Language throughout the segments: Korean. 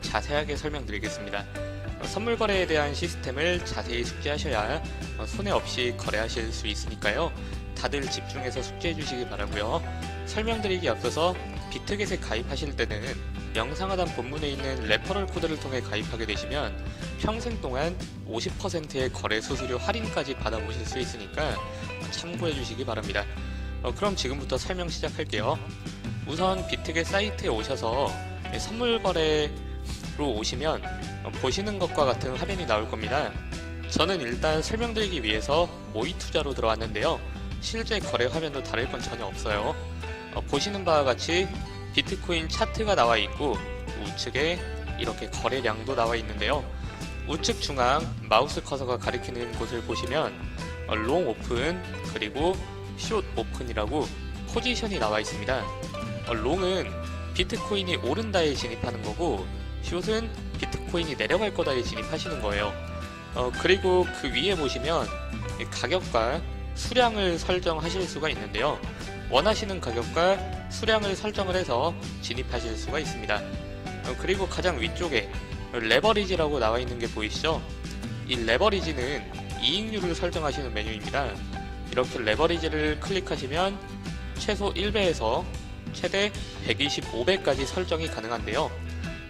자세하게 설명드리겠습니다. 어, 선물 거래에 대한 시스템을 자세히 숙지하셔야 어, 손해 없이 거래하실 수 있으니까요. 다들 집중해서 숙지해 주시기 바라고요. 설명드리기 앞서서 비트겟에 가입하실 때는 영상 하단 본문에 있는 레퍼럴 코드를 통해 가입하게 되시면 평생 동안 50%의 거래 수수료 할인까지 받아보실 수 있으니까 참고해 주시기 바랍니다. 어, 그럼 지금부터 설명 시작할게요. 우선 비트겟 사이트에 오셔서 선물 거래 로 오시면 어, 보시는 것과 같은 화면이 나올 겁니다. 저는 일단 설명드리기 위해서 모의 투자로 들어왔는데요. 실제 거래 화면도 다를 건 전혀 없어요. 어, 보시는 바와 같이 비트코인 차트가 나와 있고 우측에 이렇게 거래량도 나와 있는데요. 우측 중앙 마우스 커서가 가리키는 곳을 보시면 어, 롱 오픈 그리고 숏 오픈이라고 포지션이 나와 있습니다. 어, 롱은 비트코인이 오른다에 진입하는 거고 숏은 비트코인이 내려갈 거다에 진입하시는 거예요. 어, 그리고 그 위에 보시면 이 가격과 수량을 설정하실 수가 있는데요. 원하시는 가격과 수량을 설정을 해서 진입하실 수가 있습니다. 어, 그리고 가장 위쪽에 레버리지라고 나와 있는 게 보이시죠? 이 레버리지는 이익률을 설정하시는 메뉴입니다. 이렇게 레버리지를 클릭하시면 최소 1배에서 최대 125배까지 설정이 가능한데요.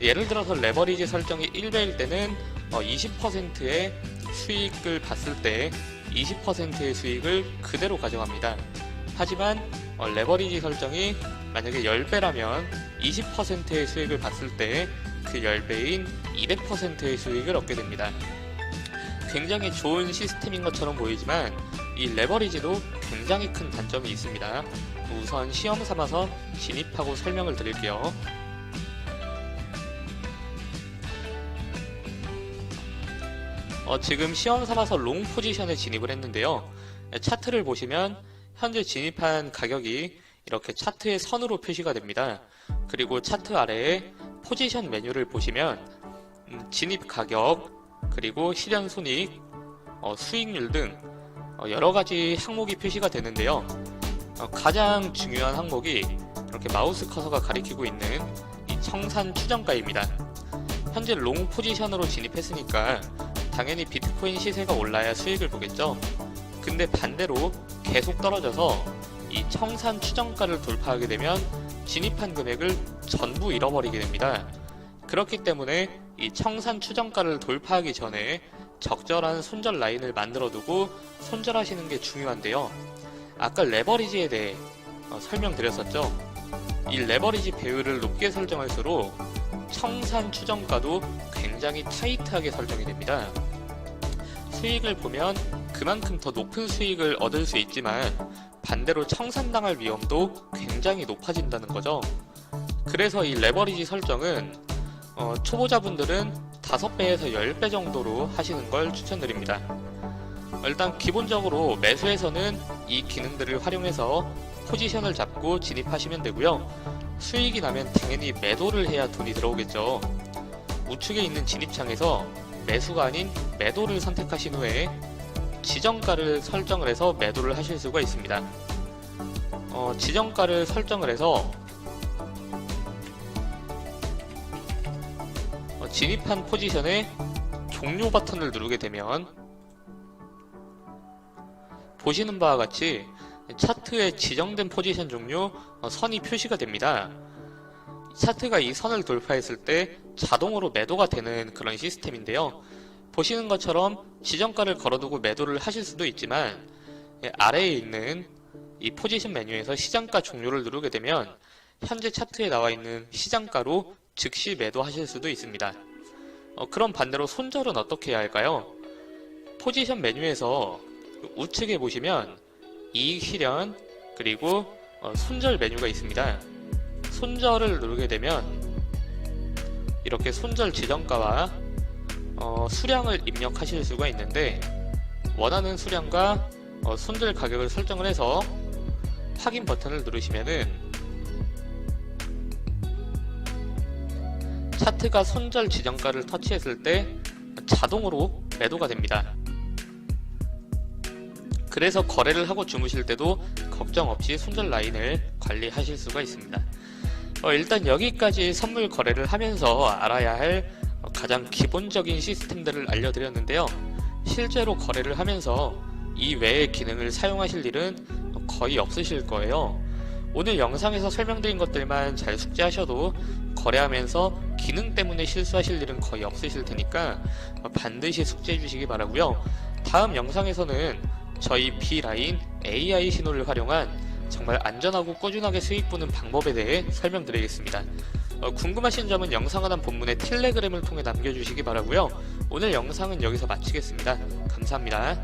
예를 들어서 레버리지 설정이 1배일 때는 20%의 수익을 봤을 때 20%의 수익을 그대로 가져갑니다. 하지만 어, 레버리지 설정이 만약에 10배라면 20%의 수익을 봤을 때 그 10배인 200%의 수익을 얻게 됩니다. 굉장히 좋은 시스템인 것처럼 보이지만 이 레버리지도 굉장히 큰 단점이 있습니다. 우선 시험 삼아서 진입하고 설명을 드릴게요. 어, 지금 시험 삼아서 롱 포지션에 진입을 했는데요. 차트를 보시면 현재 진입한 가격이 이렇게 차트의 선으로 표시가 됩니다. 그리고 차트 아래에 포지션 메뉴를 보시면 음, 진입 가격, 그리고 실현 손익, 어, 수익률 등 어, 여러 가지 항목이 표시가 되는데요. 어, 가장 중요한 항목이 이렇게 마우스 커서가 가리키고 있는 이 청산 추정가입니다. 현재 롱 포지션으로 진입했으니까 당연히 비트코인 시세가 올라야 수익을 보겠죠. 근데 반대로 계속 떨어져서 이 청산 추정가를 돌파하게 되면 진입한 금액을 전부 잃어버리게 됩니다. 그렇기 때문에 이 청산 추정가를 돌파하기 전에 적절한 손절 라인을 만들어 두고 손절하시는 게 중요한데요. 아까 레버리지에 대해 어, 설명드렸었죠. 이 레버리지 배율을 높게 설정할수록 청산 추정가도 굉장히 타이트하게 설정이 됩니다. 수익을 보면 그만큼 더 높은 수익을 얻을 수 있지만 반대로 청산당할 위험도 굉장히 높아진다는 거죠. 그래서 이 레버리지 설정은 어, 초보자분들은 5배에서 10배 정도로 하시는 걸 추천드립니다. 일단 기본적으로 매수에서는 이 기능들을 활용해서 포지션을 잡고 진입하시면 되고요. 수익이 나면 당연히 매도를 해야 돈이 들어오겠죠. 우측에 있는 진입창에서 매수가 아닌 매도를 선택하신 후에 지정가를 설정을 해서 매도를 하실 수가 있습니다. 어, 지정가를 설정을 해서 어, 진입한 포지션에 종료 버튼을 누르게 되면 보시는 바와 같이 차트에 지정된 포지션 종료 어, 선이 표시가 됩니다. 차트가 이 선을 돌파했을 때 자동으로 매도가 되는 그런 시스템인데요. 보시는 것처럼 지정가를 걸어두고 매도를 하실 수도 있지만 예, 아래에 있는 이 포지션 메뉴에서 시장가 종료를 누르게 되면 현재 차트에 나와 있는 시장가로 즉시 매도하실 수도 있습니다. 어, 그럼 반대로 손절은 어떻게 해야 할까요? 포지션 메뉴에서 우측에 보시면 이익 실현 그리고 어, 손절 메뉴가 있습니다. 손절을 누르게 되면 이렇게 손절 지정가와 어, 수량을 입력하실 수가 있는데 원하는 수량과 어, 손절 가격을 설정을 해서 확인 버튼을 누르시면은 차트가 손절 지정가를 터치했을 때 자동으로 매도가 됩니다. 그래서 거래를 하고 주무실 때도 걱정 없이 손절 라인을 관리하실 수가 있습니다. 어, 일단 여기까지 선물 거래를 하면서 알아야 할 어, 가장 기본적인 시스템들을 알려드렸는데요. 실제로 거래를 하면서 이 외의 기능을 사용하실 일은 거의 없으실 거예요. 오늘 영상에서 설명드린 것들만 잘 숙지하셔도 거래하면서 기능 때문에 실수하실 일은 거의 없으실 테니까 반드시 숙지해 주시기 바라고요. 다음 영상에서는 저희 B라인 AI 신호를 활용한 정말 안전하고 꾸준하게 수익 보는 방법에 대해 설명드리겠습니다. 어, 궁금하신 점은 영상 하단 본문의 텔레그램을 통해 남겨주시기 바라고요. 오늘 영상은 여기서 마치겠습니다. 감사합니다.